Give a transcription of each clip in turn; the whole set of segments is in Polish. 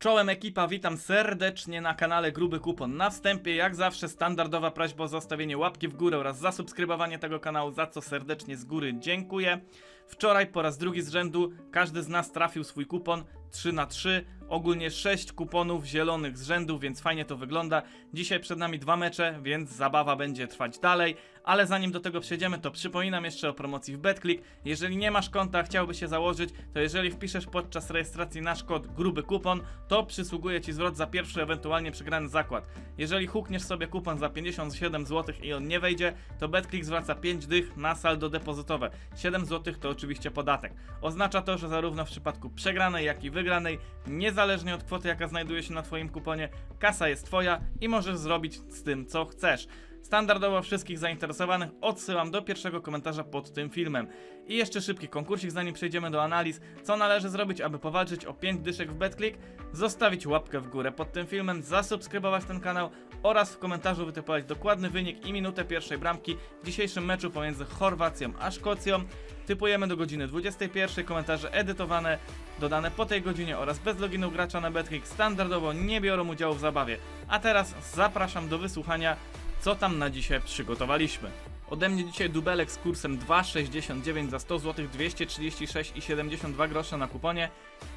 Czołem ekipa, witam serdecznie na kanale Gruby Kupon. Na wstępie, jak zawsze, standardowa prośba o zostawienie łapki w górę oraz zasubskrybowanie tego kanału, za co serdecznie z góry dziękuję. Wczoraj po raz drugi z rzędu każdy z nas trafił swój kupon 3 na 3 ogólnie 6 kuponów zielonych z rzędu, więc fajnie to wygląda. Dzisiaj przed nami dwa mecze, więc zabawa będzie trwać dalej. Ale zanim do tego przejdziemy, to przypominam jeszcze o promocji w BetClick. Jeżeli nie masz konta, chciałbyś się założyć, to jeżeli wpiszesz podczas rejestracji nasz kod gruby kupon, to przysługuje Ci zwrot za pierwszy ewentualnie przegrany zakład. Jeżeli hukniesz sobie kupon za 57 zł i on nie wejdzie, to BetClick zwraca 5 dych na saldo depozytowe. 7 zł to oczywiście podatek. Oznacza to, że zarówno w przypadku przegranej, jak i wygranej, niezależnie od kwoty, jaka znajduje się na Twoim kuponie, kasa jest Twoja i możesz zrobić z tym, co chcesz. Standardowo wszystkich zainteresowanych odsyłam do pierwszego komentarza pod tym filmem. I jeszcze szybki konkursik, zanim przejdziemy do analiz, co należy zrobić, aby powalczyć o 5 dyszek w BetClick, zostawić łapkę w górę pod tym filmem, zasubskrybować ten kanał oraz w komentarzu wytypować dokładny wynik i minutę pierwszej bramki w dzisiejszym meczu pomiędzy Chorwacją a Szkocją. Typujemy do godziny 21, komentarze edytowane, dodane po tej godzinie oraz bez loginu gracza na BetClick standardowo nie biorą udziału w zabawie. A teraz zapraszam do wysłuchania co tam na dzisiaj przygotowaliśmy. Ode mnie dzisiaj dubelek z kursem 2,69 za 100 zł 236,72 grosze na kuponie.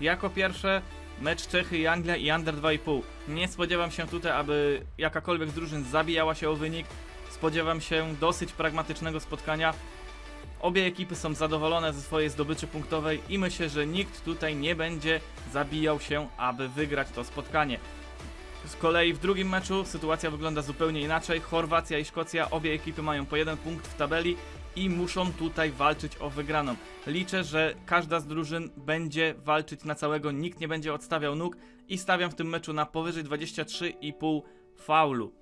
Jako pierwsze mecz Czechy i Anglia i Under 2,5. Nie spodziewam się tutaj, aby jakakolwiek z drużyn zabijała się o wynik. Spodziewam się dosyć pragmatycznego spotkania. Obie ekipy są zadowolone ze swojej zdobyczy punktowej i myślę, że nikt tutaj nie będzie zabijał się, aby wygrać to spotkanie. Z kolei w drugim meczu sytuacja wygląda zupełnie inaczej. Chorwacja i Szkocja, obie ekipy mają po jeden punkt w tabeli i muszą tutaj walczyć o wygraną. Liczę, że każda z drużyn będzie walczyć na całego, nikt nie będzie odstawiał nóg i stawiam w tym meczu na powyżej 23,5 faulu.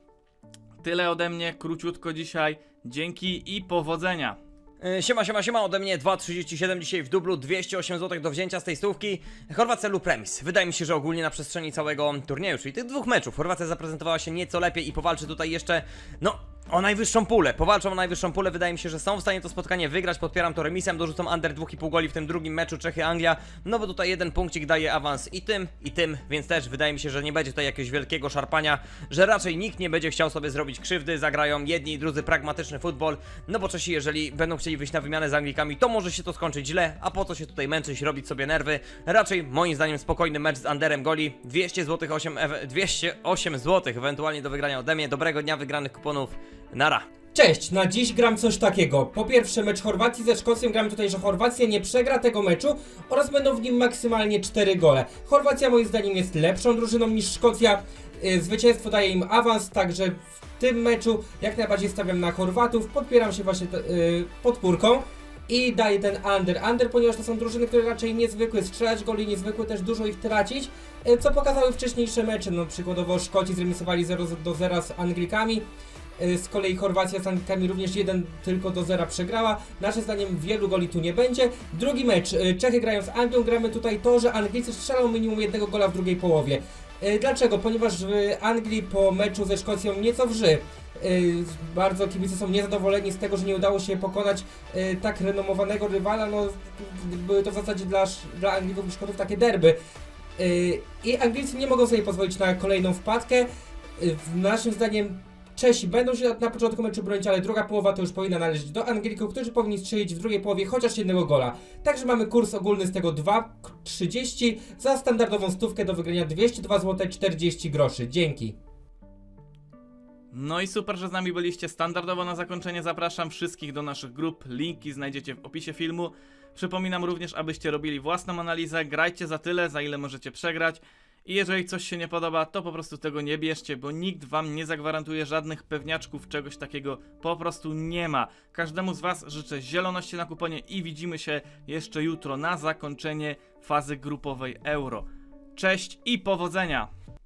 Tyle ode mnie, króciutko dzisiaj. Dzięki i powodzenia. E, Siema, siema, siema, ode mnie 2,37 dzisiaj w dublu, 208 zł do wzięcia z tej stówki. Chorwacja lub remis. Wydaje mi się, że ogólnie na przestrzeni całego turnieju, czyli tych dwóch meczów, Chorwacja zaprezentowała się nieco lepiej i powalczy tutaj jeszcze, no, o najwyższą pulę. Powalczą o najwyższą pulę, wydaje mi się, że są w stanie to spotkanie wygrać, podpieram to remisem, dorzucam under 2,5 goli w tym drugim meczu Czechy-Anglia, no bo tutaj jeden punkcik daje awans i tym, i tym, więc też wydaje mi się, że nie będzie tutaj jakiegoś wielkiego szarpania, że raczej nikt nie będzie chciał sobie zrobić krzywdy, zagrają jedni i drudzy pragmatyczny futbol, no bo Czesi, jeżeli będą chcieli wyjść na wymianę z Anglikami, to może się to skończyć źle, a po co się tutaj męczyć, robić sobie nerwy, raczej moim zdaniem spokojny mecz z underem goli, 200 zł, 8, ewe- 208 zł ewentualnie do wygrania ode mnie, dobrego dnia wygranych kuponów, nara. Cześć, na dziś gram coś takiego. Po pierwsze mecz Chorwacji ze Szkocją, gram tutaj, że Chorwacja nie przegra tego meczu oraz będą w nim maksymalnie 4 gole. Chorwacja moim zdaniem jest lepszą drużyną niż Szkocja. Yy, Zwycięstwo daje im awans, także w tym meczu jak najbardziej stawiam na Chorwatów. Podpieram się właśnie yy, podpórką. I daję ten under. Under, ponieważ to są drużyny, które raczej niezwykły strzelać goli, niezwykły też dużo ich tracić, yy, co pokazały wcześniejsze mecze. No przykładowo Szkoci zremisowali 0 do 0 z Anglikami. Y, Z kolei Chorwacja z Anglikami również 1 tylko do 0 przegrała. Naszym zdaniem wielu goli tu nie będzie. Drugi mecz. y, Czechy grają z Anglią. Gramy tutaj to, że Anglicy strzelą minimum jednego gola w drugiej połowie. Y, Dlaczego? Ponieważ w Anglii po meczu ze Szkocją nieco wrzy. Bardzo kibice są niezadowoleni z tego, że nie udało się pokonać tak renomowanego rywala. No, były to w zasadzie dla, dla Anglików i Szkotów takie derby. I Anglicy nie mogą sobie pozwolić na kolejną wpadkę. Naszym zdaniem Czesi będą się na, początku meczu bronić, ale druga połowa to już powinna należeć do Anglików, którzy powinni strzelić w drugiej połowie chociaż jednego gola. Także mamy kurs ogólny z tego 2,30 za standardową stówkę do wygrania 202 zł 40 groszy. Dzięki. No i super, że z nami byliście. Standardowo na zakończenie zapraszam wszystkich do naszych grup. Linki znajdziecie w opisie filmu. Przypominam również, abyście robili własną analizę. Grajcie za tyle, za ile możecie przegrać. I jeżeli coś się nie podoba, to po prostu tego nie bierzcie, bo nikt wam nie zagwarantuje żadnych pewniaczków, czegoś takiego po prostu nie ma. Każdemu z was życzę zieloności na kuponie i widzimy się jeszcze jutro na zakończenie fazy grupowej Euro. Cześć i powodzenia!